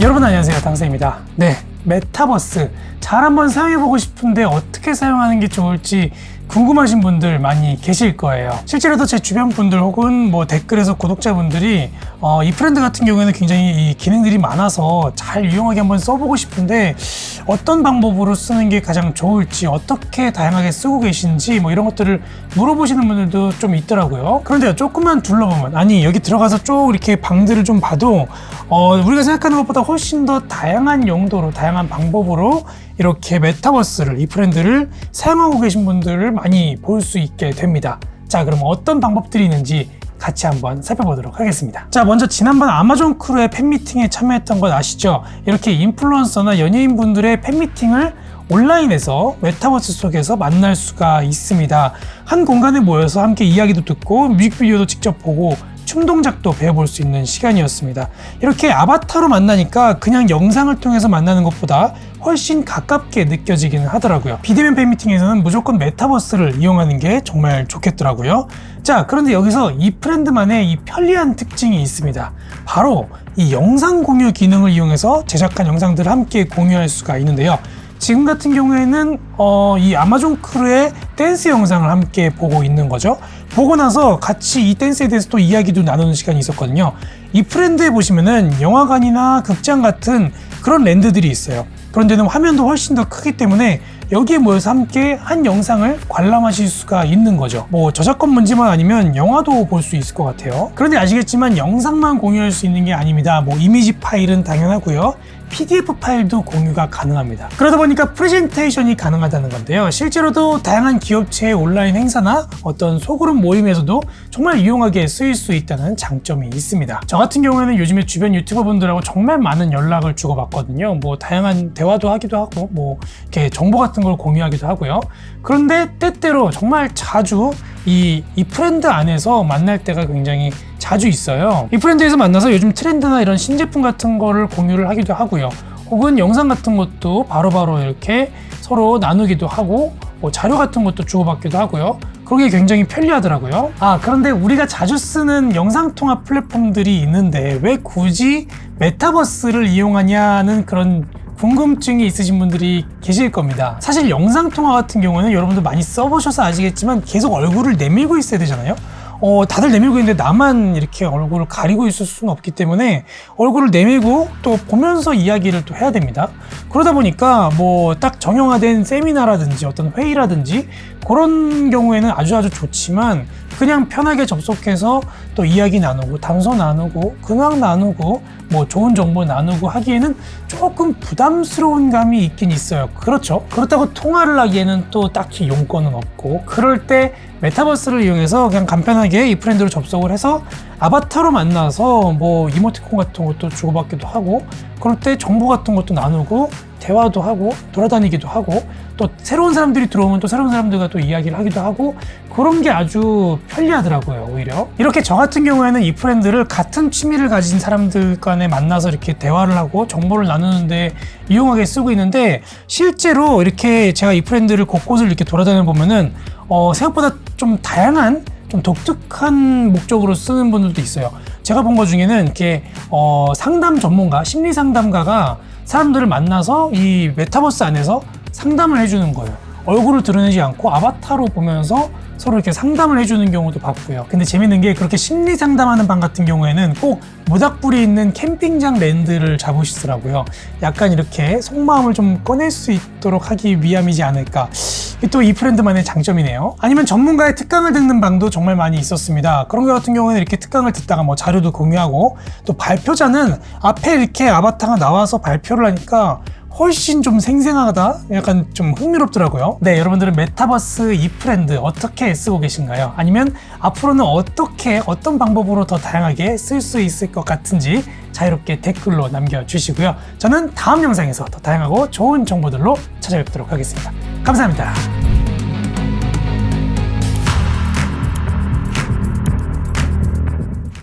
여러분 안녕하세요. 당세입니다. 네 메타버스. 잘 한번 사용해보고 싶은데 어떻게 사용하는 게 좋을지 궁금하신 분들 많이 계실 거예요. 실제로도 제 주변 분들 혹은 뭐 댓글에서 구독자분들이 어, 이 브랜드 같은 경우에는 굉장히 이 기능들이 많아서 잘 유용하게 한번 써보고 싶은데 어떤 방법으로 쓰는 게 가장 좋을지 어떻게 다양하게 쓰고 계신지 뭐 이런 것들을 물어보시는 분들도 좀 있더라고요. 그런데요 조금만 둘러보면 아니 여기 들어가서 쭉 이렇게 방들을 좀 봐도 어, 우리가 생각하는 것보다 훨씬 더 다양한 용도로 다양한 방법으로 이렇게 메타버스를 이 브랜드를 사용하고 계신 분들을 많이 볼 수 있게 됩니다. 자 그럼 어떤 방법들이 있는지 같이 한번 살펴보도록 하겠습니다. 자, 먼저 지난번 아마존 크루의 팬미팅에 참여했던 것 아시죠? 이렇게 인플루언서나 연예인분들의 팬미팅을 온라인에서 메타버스 속에서 만날 수가 있습니다. 한 공간에 모여서 함께 이야기도 듣고 뮤직비디오도 직접 보고 춤 동작도 배워볼 수 있는 시간이었습니다. 이렇게 아바타로 만나니까 그냥 영상을 통해서 만나는 것보다 훨씬 가깝게 느껴지기는 하더라고요. 비대면 팬미팅에서는 무조건 메타버스를 이용하는 게 정말 좋겠더라고요. 자, 그런데 여기서 이 브랜드만의 이 편리한 특징이 있습니다. 바로 이 영상 공유 기능을 이용해서 제작한 영상들을 함께 공유할 수가 있는데요. 지금 같은 경우에는 어, 이 아마존 크루의 댄스 영상을 함께 보고 있는 거죠. 보고 나서 같이 이 댄스에 대해서 또 이야기도 나누는 시간이 있었거든요. 이 프렌드에 보시면은 영화관이나 극장 같은 그런 랜드들이 있어요. 그런 데는 화면도 훨씬 더 크기 때문에 여기에 모여서 함께 한 영상을 관람하실 수가 있는 거죠. 뭐 저작권 문제만 아니면 영화도 볼 수 있을 것 같아요. 그런데 아시겠지만 영상만 공유할 수 있는 게 아닙니다. 뭐 이미지 파일은 당연하고요. PDF 파일도 공유가 가능합니다. 그러다 보니까 프레젠테이션이 가능하다는 건데요. 실제로도 다양한 기업체의 온라인 행사나 어떤 소그룹 모임에서도 정말 유용하게 쓰일 수 있다는 장점이 있습니다. 저 같은 경우에는 요즘에 주변 유튜버 분들하고 정말 많은 연락을 주고받거든요. 뭐 다양한 대화도 하기도 하고 뭐 이렇게 정보 같은 걸 공유하기도 하고요. 그런데 때때로 정말 자주 이, 이 프렌드 안에서 만날 때가 굉장히 자주 있어요. 이 프렌드에서 만나서 요즘 트렌드나 이런 신제품 같은 거를 공유를 하기도 하고요. 혹은 영상 같은 것도 바로 바로 이렇게 서로 나누기도 하고 뭐 자료 같은 것도 주고받기도 하고요. 그게 굉장히 편리하더라고요. 아, 그런데 우리가 자주 쓰는 영상 통화 플랫폼들이 있는데 왜 굳이 메타버스를 이용하냐는 그런 궁금증이 있으신 분들이 계실 겁니다. 사실 영상 통화 같은 경우는 여러분들 많이 써보셔서 아시겠지만 계속 얼굴을 내밀고 있어야 되잖아요. 어, 다들 내밀고 있는데 나만 이렇게 얼굴을 가리고 있을 수는 없기 때문에 얼굴을 내밀고 또 보면서 이야기를 또 해야 됩니다. 그러다 보니까 뭐 딱 정형화된 세미나라든지 어떤 회의라든지 그런 경우에는 아주 아주 좋지만 그냥 편하게 접속해서 또 이야기 나누고 담소 나누고 근황 나누고 뭐 좋은 정보 나누고 하기에는 조금 부담스러운 감이 있긴 있어요. 그렇죠. 그렇다고 통화를 하기에는 또 딱히 용건은 없고 그럴 때 메타버스를 이용해서 그냥 간편하게 이 프렌드로 접속을 해서 아바타로 만나서 뭐 이모티콘 같은 것도 주고받기도 하고 그럴 때 정보 같은 것도 나누고 대화도 하고 돌아다니기도 하고 또 새로운 사람들이 들어오면 또 새로운 사람들과 또 이야기를 하기도 하고 그런 게 아주 편리하더라고요 오히려 이렇게 저 같은 경우에는 이 프렌드를 같은 취미를 가진 사람들 간에 만나서 이렇게 대화를 하고 정보를 나누는데 이용하게 쓰고 있는데 실제로 이렇게 제가 이 프렌드를 곳곳을 이렇게 돌아다녀 보면은 어, 생각보다 좀 다양한 좀 독특한 목적으로 쓰는 분들도 있어요. 제가 본 것 중에는 이렇게 어, 상담 전문가, 심리 상담가가 사람들을 만나서 이 메타버스 안에서 상담을 해주는 거예요. 얼굴을 드러내지 않고 아바타로 보면서 서로 이렇게 상담을 해주는 경우도 봤고요. 근데 재밌는 게 그렇게 심리 상담하는 방 같은 경우에는 꼭 모닥불이 있는 캠핑장 랜드를 잡으시더라고요. 약간 이렇게 속마음을 좀 꺼낼 수 있도록 하기 위함이지 않을까. 또 이 브랜드만의 장점이네요. 아니면 전문가의 특강을 듣는 방도 정말 많이 있었습니다. 그런 것 같은 경우에는 이렇게 특강을 듣다가 뭐 자료도 공유하고 또 발표자는 앞에 이렇게 아바타가 나와서 발표를 하니까 훨씬 좀 생생하다? 약간 좀 흥미롭더라고요. 네, 여러분들은 메타버스 이 프렌드 어떻게 쓰고 계신가요? 아니면 앞으로는 어떻게, 어떤 방법으로 더 다양하게 쓸 수 있을 것 같은지 자유롭게 댓글로 남겨주시고요. 저는 다음 영상에서 더 다양하고 좋은 정보들로 찾아뵙도록 하겠습니다. 감사합니다.